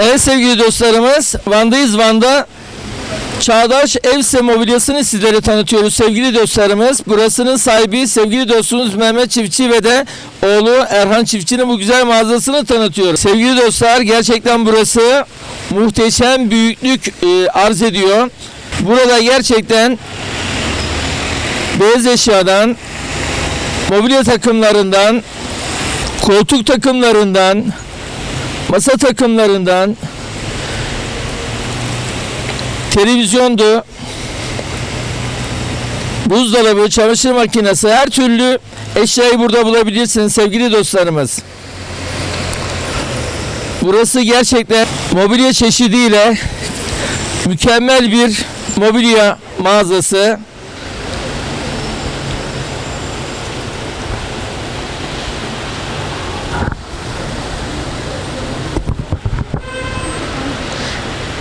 Evet sevgili dostlarımız Van'dayız Van'da Çağdaş Evse mobilyasını sizlere tanıtıyoruz sevgili dostlarımız. Burasının sahibi sevgili dostumuz Mehmet Çiftçi ve de oğlu Erhan Çiftçi'nin bu güzel mağazasını tanıtıyoruz. Sevgili dostlar gerçekten burası muhteşem büyüklük e, arz ediyor. Burada gerçekten beyaz eşyadan, mobilya takımlarından, koltuk takımlarından, masa takımlarından, televizyondu, buzdolabı, çamaşır makinesi, her türlü eşyayı burada bulabilirsiniz sevgili dostlarımız. Burası gerçekten mobilya çeşidiyle mükemmel bir mobilya mağazası.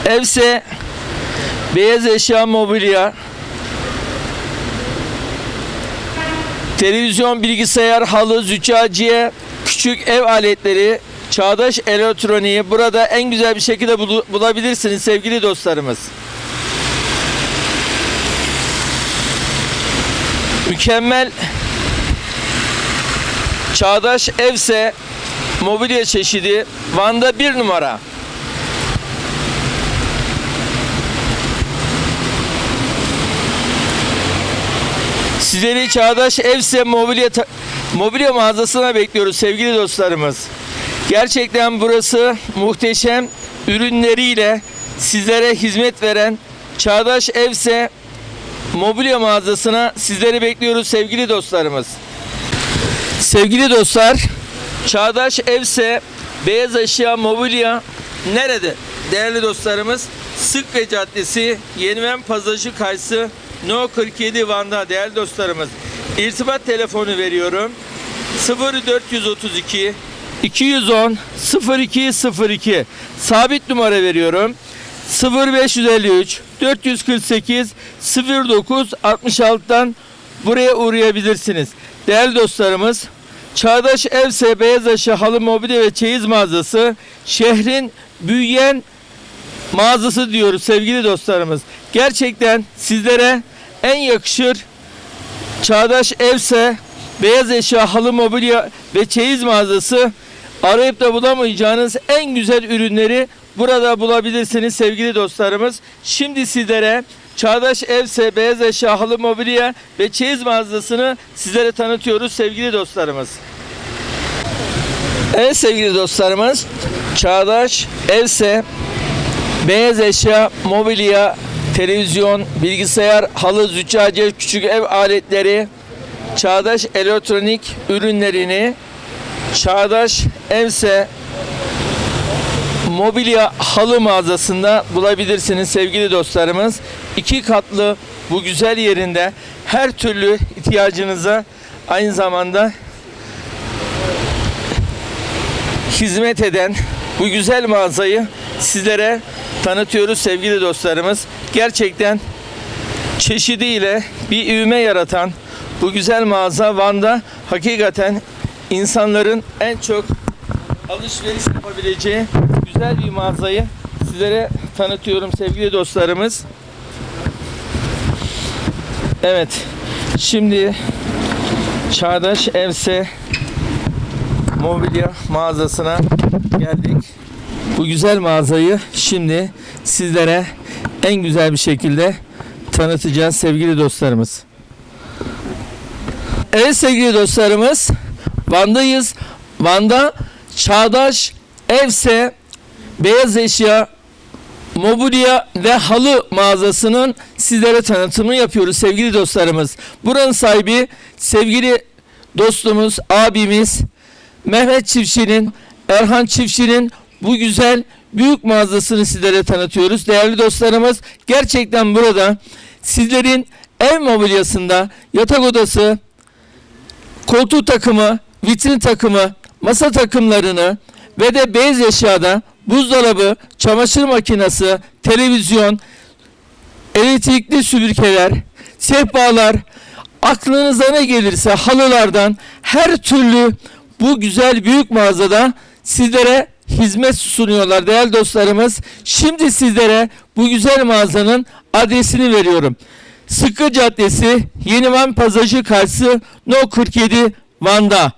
Evse beyaz eşya mobilya televizyon, bilgisayar, halı, züccaciye, küçük ev aletleri, çağdaş elektroniği burada en güzel bir şekilde bulu- bulabilirsiniz sevgili dostlarımız. Mükemmel çağdaş evse mobilya çeşidi Van'da bir numara. Sizleri Çağdaş Evse mobilya, mobilya mağazasına bekliyoruz sevgili dostlarımız. Gerçekten burası muhteşem ürünleriyle sizlere hizmet veren Çağdaş Evse mobilya mağazasına sizleri bekliyoruz sevgili dostlarımız. Sevgili dostlar, Çağdaş Evse Beyaz Eşya Mobilya nerede? Değerli dostlarımız, Sıkve Caddesi, Yeniven Pazarcı Kayısı, No 47 Van'da değerli dostlarımız. İrtibat telefonu veriyorum. 0432 210 0202 sabit numara veriyorum. 0553 448 09 66'dan buraya uğrayabilirsiniz. Değerli dostlarımız, Çağdaş Evse Beyaz Eşya Halı Mobilya ve Çeyiz mağazası şehrin büyüyen mağazası diyoruz sevgili dostlarımız. Gerçekten sizlere en yakışır Çağdaş Evse Beyaz Eşya Halı Mobilya ve Çeyiz mağazası arayıp da bulamayacağınız en güzel ürünleri burada bulabilirsiniz sevgili dostlarımız. Şimdi sizlere Çağdaş Evse Beyaz Eşya Halı Mobilya ve Çeyiz mağazasını sizlere tanıtıyoruz sevgili dostlarımız. Evet sevgili dostlarımız Çağdaş Evse Beyaz eşya, mobilya, televizyon, bilgisayar, halı, züccaciye, küçük ev aletleri, çağdaş elektronik ürünlerini Çağdaş Evse mobilya halı mağazasında bulabilirsiniz sevgili dostlarımız. İki katlı bu güzel yerinde her türlü ihtiyacınıza aynı zamanda hizmet eden bu güzel mağazayı sizlere tanıtıyoruz sevgili dostlarımız. Gerçekten çeşidiyle bir ivme yaratan bu güzel mağaza Van'da hakikaten insanların en çok alışveriş yapabileceği güzel bir mağazayı sizlere tanıtıyorum sevgili dostlarımız. Evet. Şimdi Çağdaş Evse mobilya mağazasına geldik. Bu güzel mağazayı şimdi sizlere en güzel bir şekilde tanıtacağız sevgili dostlarımız. Evet sevgili dostlarımız Van'dayız. Van'da Çağdaş Evse Beyaz Eşya Mobilya ve halı mağazasının sizlere tanıtımını yapıyoruz sevgili dostlarımız. Buranın sahibi sevgili dostumuz, abimiz Mehmet Çiftçi'nin, Erhan Çiftçi'nin bu güzel büyük mağazasını sizlere tanıtıyoruz. Değerli dostlarımız gerçekten burada sizlerin ev mobilyasında yatak odası, koltuk takımı, vitrin takımı, masa takımlarını ve de beyaz eşyada buzdolabı, çamaşır makinesi, televizyon, elektrikli süpürgeler, sehpalar, aklınıza ne gelirse halılardan her türlü bu güzel büyük mağazada sizlere hizmet sunuyorlar değerli dostlarımız. Şimdi sizlere bu güzel mağazanın adresini veriyorum. Sıkkı Caddesi, Yenivan Pazarcı Karşısı No 47 Van'da.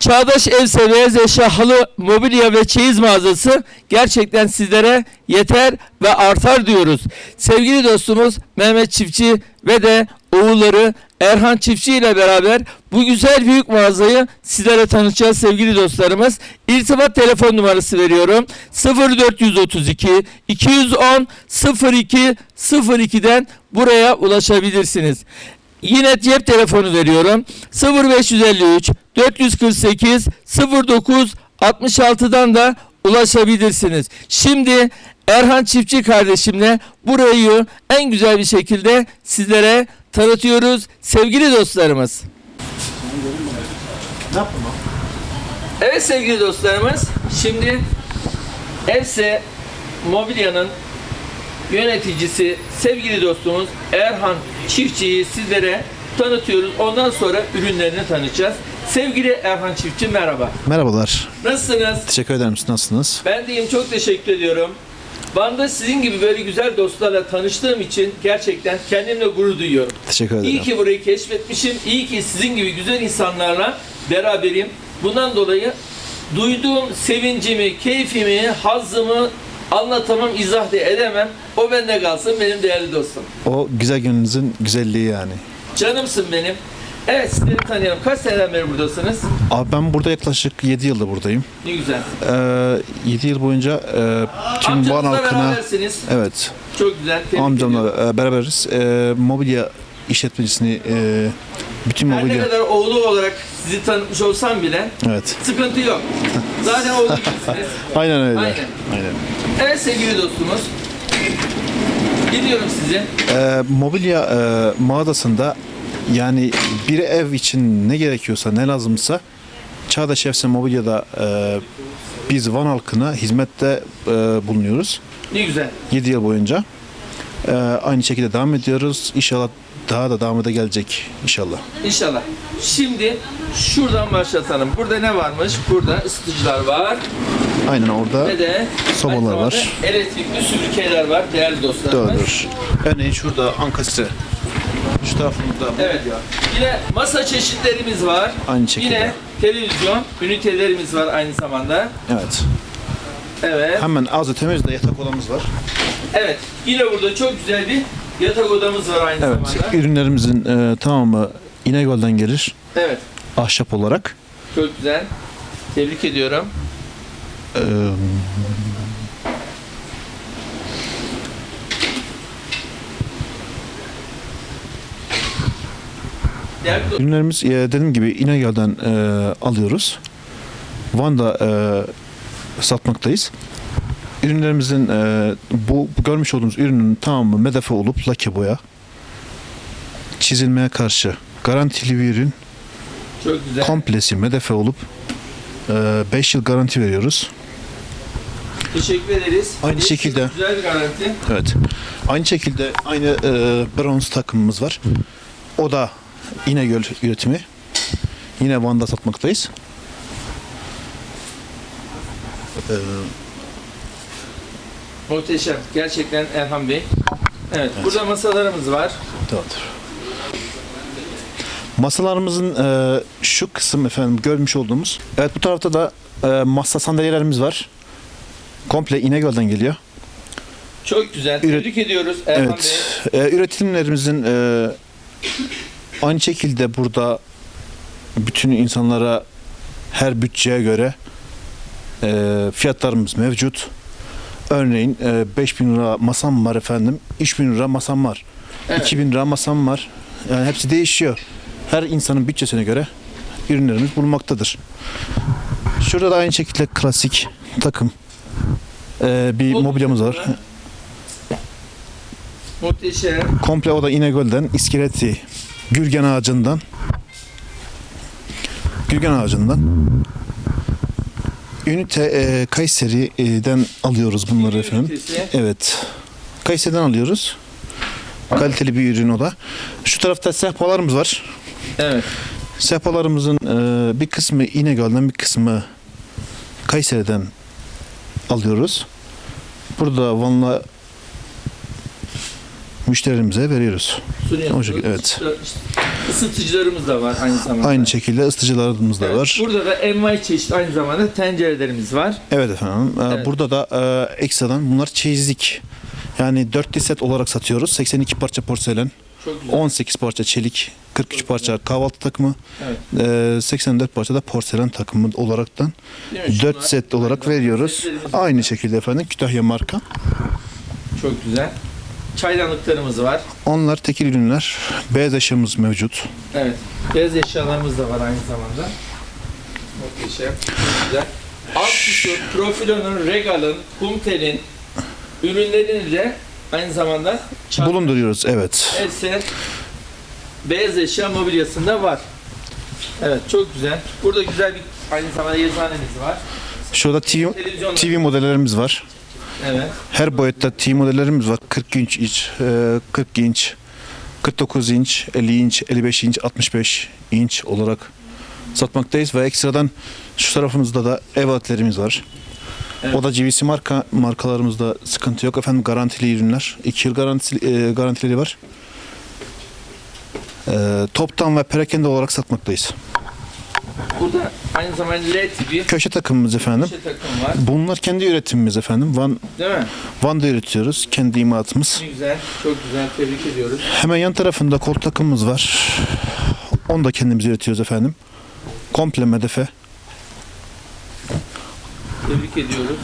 Çağdaş Ev Beyaz Eşya Halı Mobilya ve Çeyiz mağazası gerçekten sizlere yeter ve artar diyoruz. Sevgili dostumuz Mehmet Çiftçi ve de oğulları Erhan Çiftçi ile beraber bu güzel büyük mağazayı sizlere tanıtacağız sevgili dostlarımız. İrtibat telefon numarası veriyorum. 0432 210 02 02'den buraya ulaşabilirsiniz. Yine cep telefonu veriyorum. 0553 448 09 66'dan da ulaşabilirsiniz. Şimdi Erhan Çiftçi kardeşimle burayı en güzel bir şekilde sizlere tanıtıyoruz sevgili dostlarımız. Evet sevgili dostlarımız şimdi Evse Mobilya'nın yöneticisi sevgili dostumuz Erhan Çiftçi'yi sizlere tanıtıyoruz. Ondan sonra ürünlerini tanıtacağız. Sevgili Erhan Çiftçi merhaba. Merhabalar. Nasılsınız? Teşekkür ederim. Siz nasılsınız? Ben deyim çok teşekkür ediyorum. Van'da sizin gibi böyle güzel dostlarla tanıştığım için gerçekten kendimle gurur duyuyorum. Teşekkür ederim. İyi ki burayı keşfetmişim. İyi ki sizin gibi güzel insanlarla beraberim. Bundan dolayı duyduğum sevincimi, keyfimi, hazzımı anlatamam, izah da edemem. O bende kalsın benim değerli dostum. O güzel gününüzün güzelliği yani. Canımsın benim. Evet sizleri tanıyalım. Kaç seneden beri buradasınız? Abi ben burada yaklaşık 7 yıldır buradayım. Ne güzel. Ee, 7 yıl boyunca e, tüm Van Amcanızla halkına berabersiniz. evet Çok güzel. Tebrik ediyorum. amcamla e, beraberiz. E, mobilya işletmecisini e, bütün Her ne mobilya kadar oğlu olarak sizi tanıtmış olsam bile evet. sıkıntı yok. Zaten oğlu gibisiniz. Aynen öyle. Aynen. Aynen. Evet sevgili dostumuz. Dinliyorum sizi. E, mobilya e, mağazasında yani bir ev için ne gerekiyorsa ne lazımsa Çağdaş Evse Mobilya'da e, biz Van halkına hizmette e, bulunuyoruz. Ne güzel. 7 yıl boyunca. Ee, aynı şekilde devam ediyoruz. İnşallah daha da devamı da gelecek inşallah. İnşallah. Şimdi şuradan başlatalım. Burada ne varmış? Burada ısıtıcılar var Aynen orada ve de Sobalar aynı var. Elektrikli süpürgeler var değerli dostlarımız. doğrudur. Örneğin şurada ankası. Şu tarafımızda Evet. Yine masa çeşitlerimiz var. Aynı şekilde. Yine televizyon ünitelerimiz var aynı zamanda. Evet. Evet. Hemen az ötemizde yatak odamız var. Evet. Yine burada çok güzel bir yatak odamız var aynı Evet. zamanda. Ürünlerimizin e, tamamı İnegöl'den gelir. Evet. Ahşap olarak. Çok güzel. Tebrik ediyorum. Ee, ürünlerimiz e, dediğim gibi İnegöl'den e, alıyoruz. Van'da e, satmaktayız. Ürünlerimizin e, bu bu görmüş olduğunuz ürünün tamamı medefe olup lake boya. Çizilmeye garantili bir ürün. çok güzel. Komplesi medefe olup 5 yıl garanti veriyoruz. Teşekkür ederiz. Aynı Bir şekilde. Güzel bir garanti. Evet. Aynı şekilde aynı e, bronz takımımız var. O da İnegöl üretimi. Yine Van'da satmaktayız. Ee, Muhteşem. Gerçekten Erhan Bey. Evet, burada masalarımız var. Doğrudur. Masalarımızın e, şu kısım efendim görmüş olduğumuz. Evet bu tarafta da e, masa sandalyelerimiz var. Komple İnegöl'den geliyor. Çok güzel. Üret- Tebrik ediyoruz Erhan evet. Bey. E, üretimlerimizin e, aynı şekilde burada bütün insanlara her bütçeye göre e, fiyatlarımız mevcut. Örneğin e, 5000 lira masam var efendim. 3000 lira masam var. Evet. 2000 lira masam var. Yani hepsi değişiyor. Her insanın bütçesine göre ürünlerimiz bulunmaktadır. Şurada da aynı şekilde klasik takım e, bir Oldukça mobilyamız var. Muhteşem. Komple o da İnegöl'den iskeleti Gürgen ağacından Gürgen ağacından Ünite e, Kayseri'den alıyoruz bunları efendim. Evet. Kayseri'den alıyoruz. Kaliteli bir ürün o da. Şu tarafta sehpalarımız var. Evet. Sehpalarımızın e, bir kısmı İnegöl'den bir kısmı Kayseri'den alıyoruz. Burada Van'la müşterimize veriyoruz. Sunuyorsunuz. O şekilde, evet. Isıtıcılarımız da var aynı zamanda. Aynı şekilde ısıtıcılarımız da Evet, var. Burada da envai çeşit aynı zamanda tencerelerimiz var. Evet efendim. Ee, Evet. Burada da e, ekstradan bunlar çeyizlik. Yani 4 set olarak satıyoruz. 82 parça porselen, Çok güzel. 18 parça çelik, 43 parça kahvaltı takımı, Evet. e, 84 parça da porselen takımı olaraktan Değil mi? 4 Şunlar set olarak aynı zamanda veriyoruz. setlerimiz var. Aynı şekilde efendim Kütahya marka. Çok güzel. Çaydanlıklarımız var. Onlar tekil ürünler. Beyaz eşyamız mevcut. Evet. Beyaz eşyalarımız da var aynı zamanda. Muhteşem. Güzel. Alt Profilo'nun, Regal'ın, Kumtel'in ürünlerini de aynı zamanda çay- Bulunduruyoruz evet. Eser beyaz eşya mobilyasında var. Evet çok güzel. Burada güzel bir aynı zamanda yazıhanemiz var. Şurada TV, TV modellerimiz var. Evet. Her boyutta TV modellerimiz var. 40 inç, e, 40 inç, 49 inç, 50 inç, 55 inç, 65 inç olarak satmaktayız ve ekstradan şu tarafımızda da ev aletlerimiz var. Evet. O da GVC marka markalarımızda sıkıntı yok. Efendim garantili ürünler. 2 yıl garantili, e, garantileri var. E, toptan ve perakende olarak satmaktayız. Burada aynı zamanda LED bir Köşe takımımız efendim. şey takım var. Bunlar kendi üretimimiz efendim. Van Değil mi? Van'da üretiyoruz. Kendi imalatımız. Ne güzel. Çok güzel. Tebrik ediyoruz. Hemen yan tarafında kol takımımız var. Onu da kendimiz üretiyoruz efendim. Komple medefe. Tebrik ediyoruz.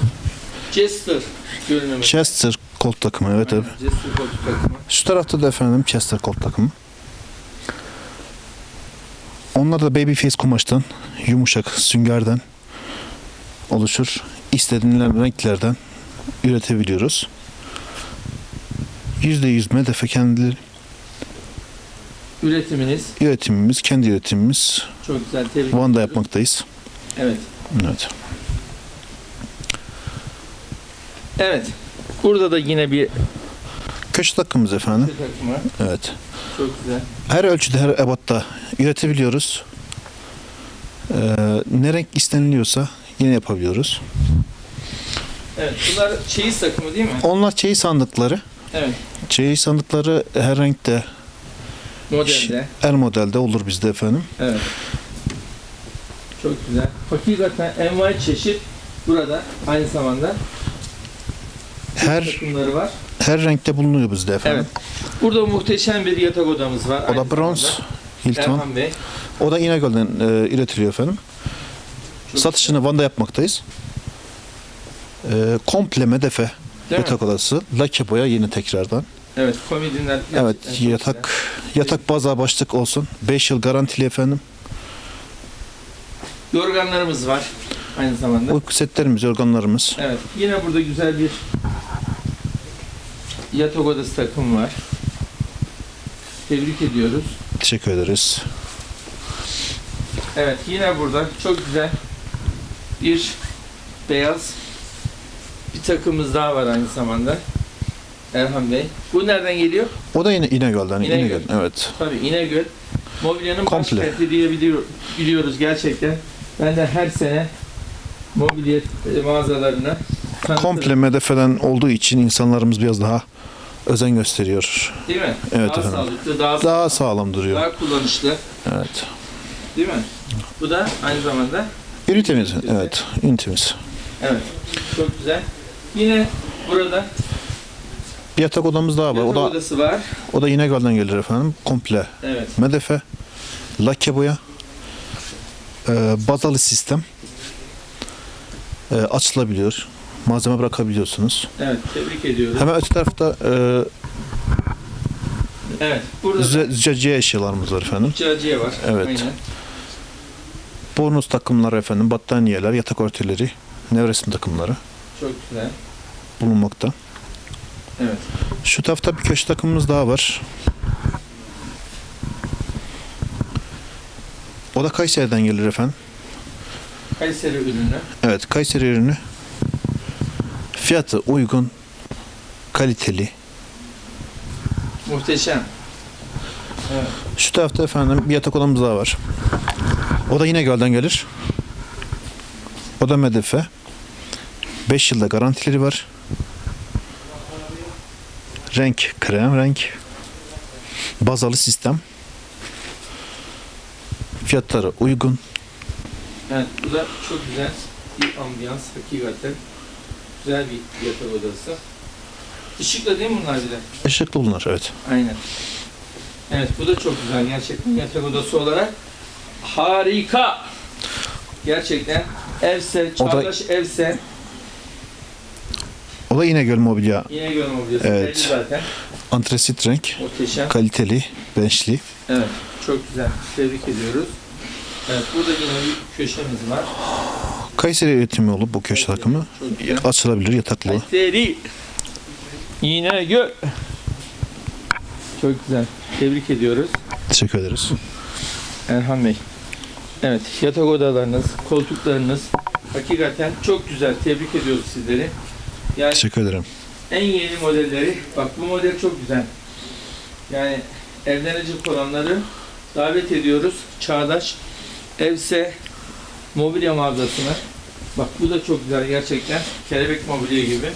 Jester görünümü. Chester kol takımı evet evet. Jester koltuk takımı. Şu tarafta da efendim Chester kol takımı. Onlar da babyface kumaştan, yumuşak süngerden oluşur. İstediğiniz renklerden üretebiliyoruz. %100 medefe kendileri Üretiminiz üretimimiz, kendi üretimimiz. çok güzel. Tebrik Van'da ediyoruz. yapmaktayız. Evet. Evet. Evet. Burada da yine bir Köşe takımımız efendim. şey takımı. Evet. Çok güzel. Her ölçüde, her ebatta üretebiliyoruz. Ee, ne renk isteniliyorsa yine yapabiliyoruz. Evet. Bunlar çeyiz takımı değil mi? Onlar çeyiz sandıkları. Evet. Çeyiz sandıkları her renkte, Modelde. her modelde olur bizde efendim. Evet. Çok güzel. Hakikaten envai çeşit burada aynı zamanda Her takımları var. her renkte bulunuyor bizde efendim. Evet. Burada muhteşem bir yatak odamız var. O da bronz, zamanda. Hilton. Erhan Bey. O da İnegöl'den e, üretiliyor efendim. Çok Satışını Van'da yapmaktayız. E, komple medefe Değil mi? yatak odası. Lake boya yine tekrardan. Evet. Komedinler. Evet yatak yatak baza başlık olsun. 5 yıl garantili efendim. güzel. Yorganlarımız var. Aynı zamanda. Uyku setlerimiz, organlarımız. Evet. Yine burada güzel bir yatak odası takımı var. Tebrik ediyoruz. Teşekkür ederiz. Evet yine burada çok güzel bir beyaz bir takımımız daha var aynı zamanda. Erhan Bey. Bu nereden geliyor? O da yine İnegöl'den. İnegöl. İnegöl. Evet. Tabii İnegöl. Mobilyanın Komple. başkenti diye biliyor, biliyoruz gerçekten. Ben de her sene mobilya e, mağazalarına. Komple medefeden olduğu için insanlarımız biraz daha özen gösteriyor. Değil mi? Evet daha efendim. sağlıklı, daha, Daha sağlam duruyor. daha kullanışlı. Evet. Değil mi? Bu da aynı zamanda Ünitemiz. Evet. Ünitemiz. evet çok güzel. Yine burada Bir yatak odamız daha var. O yatak da odası var. o da İnegöl'den gelir efendim. Komple Evet. medefe, lake boya, e, bazalı sistem. E, açılabiliyor. Malzeme bırakabiliyorsunuz. Evet. Tebrik ediyoruz. Hemen öte tarafta e, Evet. Burada zü- züccaciye eşyalarımız var efendim. Cacıya var. Evet. Aynen. Bornoz takımları efendim, battaniyeler, yatak örtüleri, nevresim takımları Çok güzel. bulunmakta. Evet. Şu tarafta bir köşe takımımız daha var. O da Kayseri'den gelir efendim. Kayseri ürünü. Evet, Kayseri ürünü. Fiyatı uygun, kaliteli. Muhteşem. Evet. Şu tarafta efendim bir yatak odamız daha var. O da yine gölden gelir. O da medefe. 5 yılda garantileri var. Renk krem renk. Bazalı sistem. Fiyatları uygun. Evet, bu da çok güzel bir ambiyans hakikaten. Güzel bir yatak odası. Işıkla değil mi bunlar bir de? Işıklı bunlar evet. Aynen. Evet, bu da çok güzel gerçekten yatak odası olarak. Harika! Gerçekten evse, çağdaş evse O da İnegöl mobilya. yine görmeyebilirsin. Evet. Belli zaten. Antresit renk. Muhteşem. Kaliteli. Bençli. Evet, çok güzel. Tebrik ediyoruz. Evet, burada yine bir köşemiz var. Kayseri üretimi olup bu köşe takımı. Açılabilir yataklı. Kayseri. Yine gör. Çok güzel. Tebrik ediyoruz. Teşekkür ederiz. Erhan Bey. Evet, yatak odalarınız, koltuklarınız hakikaten çok güzel. Tebrik ediyoruz sizleri. Yani Teşekkür ederim. en yeni modelleri, bak bu model çok güzel. Yani evlenecek olanları davet ediyoruz. Çağdaş Evse mobilya mağazasına. Bak bu da çok güzel gerçekten. Kelebek mobilya gibi.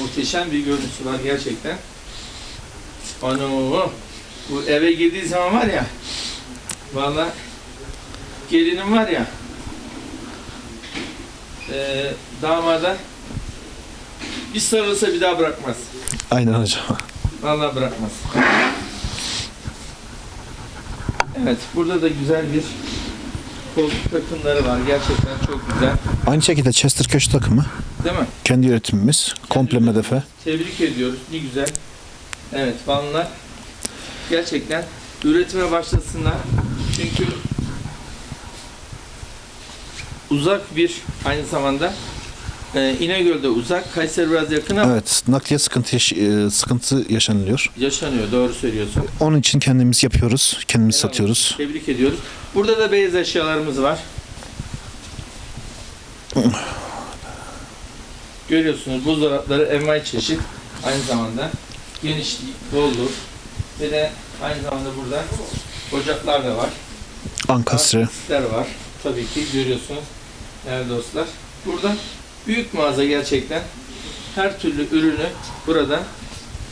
Muhteşem bir görüntüsü var gerçekten. Ano, bu eve girdiği zaman var ya, valla gelinim var ya, eee damada bir sarılsa bir daha bırakmaz. Aynen hocam. Vallahi bırakmaz. Evet, burada da güzel bir koltuk takımları var. Gerçekten çok güzel. Aynı şekilde Chester köşe takımı. Değil mi? Kendi üretimimiz. Komple medefe. Tebrik ediyoruz. Ne güzel. Evet, Vanlılar gerçekten üretime başlasınlar. Çünkü uzak bir aynı zamanda e, İnegöl'de uzak, Kayseri biraz yakın ama Evet. Nakliye sıkıntı, yaş- e, sıkıntı yaşanılıyor. yaşanıyor. Doğru söylüyorsun. Onun için kendimiz yapıyoruz. Kendimiz Helal satıyoruz. Tebrik ediyoruz. Burada da beyaz eşyalarımız var. Görüyorsunuz buzdolapları envai çeşit. Aynı zamanda genişlik, bolluk ve de aynı zamanda burada ocaklar da var. Ankastre. Lastikler var. Tabii ki görüyorsunuz değerli dostlar. Burada büyük mağaza gerçekten. Her türlü ürünü burada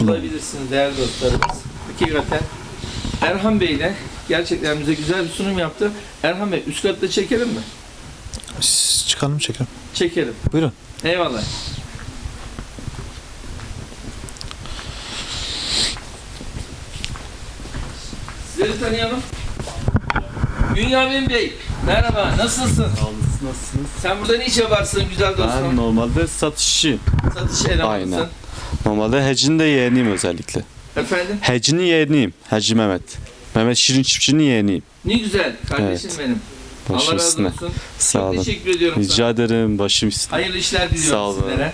bulabilirsiniz değerli dostlarımız. Hakikaten Erhan Bey de gerçekten bize güzel bir sunum yaptı. Erhan Bey üst katta çekelim mi? Siz çıkalım çekelim. Çekelim. Buyurun. Eyvallah. Sizleri tanıyalım. Bünyamin Bey, merhaba, nasılsın? Nasılsınız? Sen burada ne iş yaparsın güzel Ben dostum? normalde satışçıyım. Satış elemanısın. Aynen. Normalde hecin de yeğeniyim özellikle. Efendim? Hecinin yeğeniyim. Hacı Mehmet. Mehmet Şirin Çiftçi'nin yeğeniyim. Ne güzel, kardeşim Evet. benim. Allah Başım razı üstüne. olsun. Sağ Çok olun. teşekkür ediyorum sana. Rica ederim. Başım üstüne. Hayırlı işler diliyorum Sağ olun. sizlere.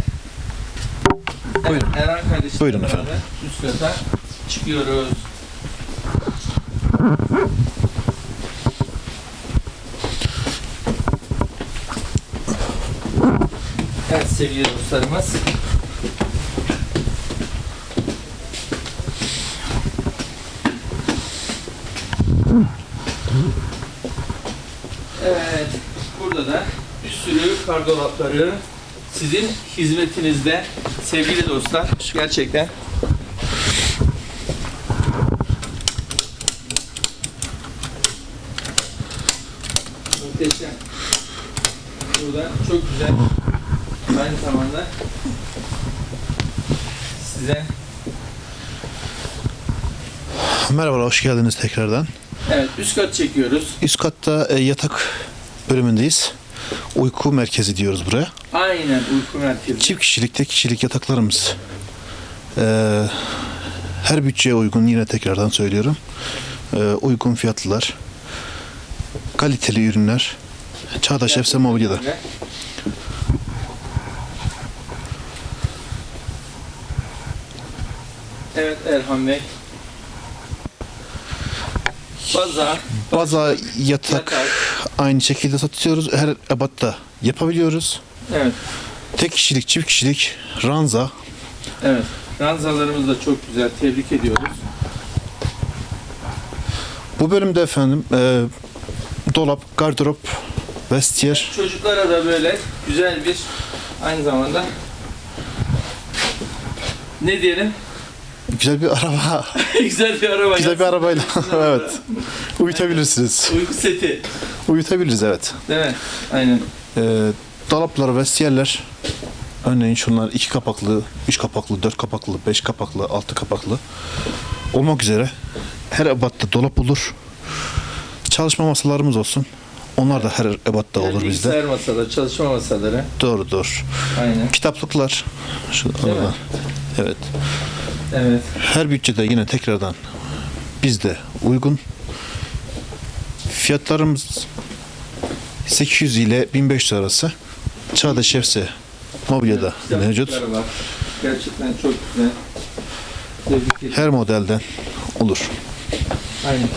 Buyurun. Evet, Erhan kardeşimle Buyurun beraber efendim. Üst kata çıkıyoruz. Evet sevgili dostlarımız. Evet, burada da bir sürü kardolapları sizin hizmetinizde sevgili dostlar. Gerçekten. Muhteşem. Burada çok güzel. Zamanda size Merhabalar, hoş geldiniz tekrardan. evet üst kat çekiyoruz. Üst katta e, yatak bölümündeyiz. Uyku merkezi diyoruz buraya. Aynen uyku merkezi. Çift kişilik, tek kişilik yataklarımız. e, her bütçeye uygun yine tekrardan söylüyorum. E, uygun fiyatlılar. Kaliteli ürünler. Çağdaş Efse Mobilya'da. Evet Erhan Bey. Baza, Baza yatak yatak. aynı şekilde satıyoruz. Her ebatta yapabiliyoruz. Evet, Tek kişilik, çift kişilik, ranza. evet. Ranzalarımız da çok güzel. Tebrik ediyoruz. Bu bölümde efendim e, dolap, gardırop, vestiyer. Çocuklara da böyle güzel bir aynı zamanda ne diyelim? Güzel bir araba. Güzel bir araba. Güzel bir arabayla. evet. Uyutabilirsiniz. Uyku seti. Uyutabiliriz evet. Değil mi? Aynen. Ee, dolaplar, vestiyerler. Örneğin şunlar iki kapaklı, üç kapaklı, dört kapaklı, beş kapaklı, altı kapaklı olmak üzere her ebatta dolap olur. Çalışma masalarımız olsun. Onlar da her ebatta Yani olur bizde. Bilgisayar masaları, çalışma masaları. Doğrudur. Aynen. Kitaplıklar. Şu Değil mi? Evet. Evet. Her bütçede yine tekrardan bizde uygun. Fiyatlarımız 800 ile 1500 arası. Çağdaş Şefse mobilyada mevcut. Var. Gerçekten çok güzel. Tebrik. Her modelden olur. Aynen.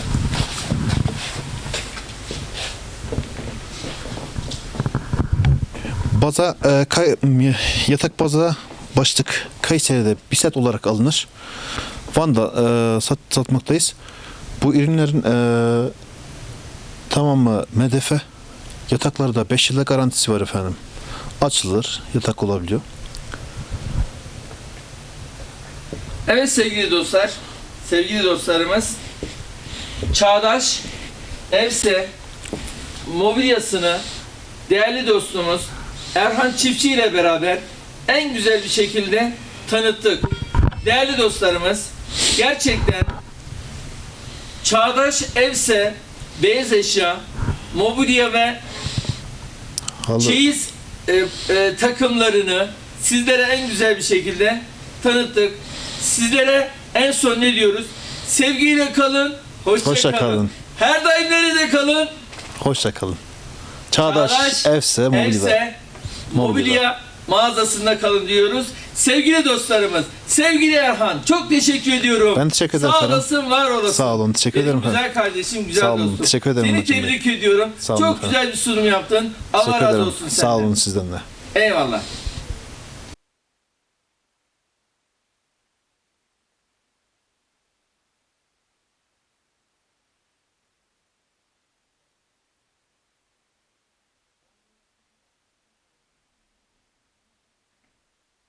Baza e, kay- yatak baza başlık Kayseri'de bir set olarak alınır. Van'da e, sat, satmaktayız. Bu ürünlerin e, tamamı medefe. Yataklarda 5 yıllık garantisi var efendim. Açılır, yatak olabiliyor. Evet sevgili dostlar, sevgili dostlarımız, Çağdaş Evse mobilyasını değerli dostumuz Erhan Çiftçi ile beraber en güzel bir şekilde tanıttık. Değerli dostlarımız, gerçekten Çağdaş Evse beyaz eşya, mobilya ve Halı. çeyiz e, e, takımlarını sizlere en güzel bir şekilde tanıttık. Sizlere en son ne diyoruz? Sevgiyle kalın, hoşça, Hoşça kalın. kalın. Her daim nerede kalın? Hoşça kalın. Çağdaş, Çağdaş, Evse mobilya. Evse, mobilya mağazasında kalın diyoruz. Sevgili dostlarımız, sevgili Erhan çok teşekkür ediyorum. Ben teşekkür ederim Sağ efendim. olasın, var olasın. Sağ olun, teşekkür Benim ederim güzel efendim. kardeşim, güzel Sağ olun, dostum. teşekkür ederim Seni tebrik ediyorum. Sağ olun çok efendim. güzel bir sunum yaptın. Allah Teşekkür razı ederim. olsun Sağ senden. olun sizden de. Eyvallah.